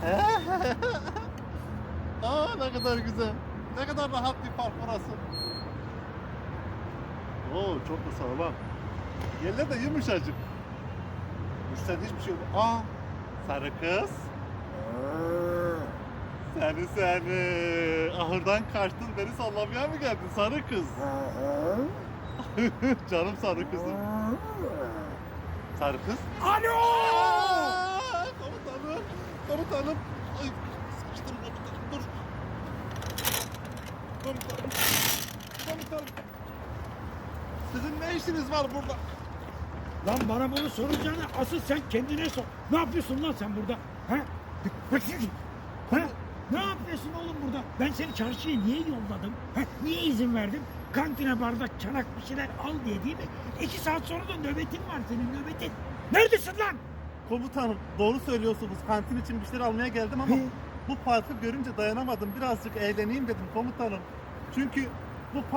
Aa ne kadar güzel. Ne kadar rahat bir park burası. Oo çok da sağlam. Yerler de yumuşacık. Üstten hiçbir şey yok. Aa sarı kız. Seni seni. Ahırdan kaçtın beni sallamaya mı geldin sarı kız? Canım sarı kızım. Sarı kız. Alo! Komutanım. Ay, sıkıştım komutanım dur. Komutanım. Komutanım. Sizin ne işiniz var burada? Lan bana bunu soracağına asıl sen kendine sor. Ne yapıyorsun lan sen burada? Şimdi. Ha? Ne yapıyorsun oğlum burada? Ben seni çarşıya niye yolladım? Ha? Niye izin verdim? Kantine bardak, çanak bir şeyler al diye değil mi? İki saat sonra da nöbetin var senin nöbetin. Neredesin lan? Komutanım doğru söylüyorsunuz. Kantin için bir şeyler almaya geldim ama bu parkı görünce dayanamadım. Birazcık eğleneyim dedim komutanım. Çünkü bu park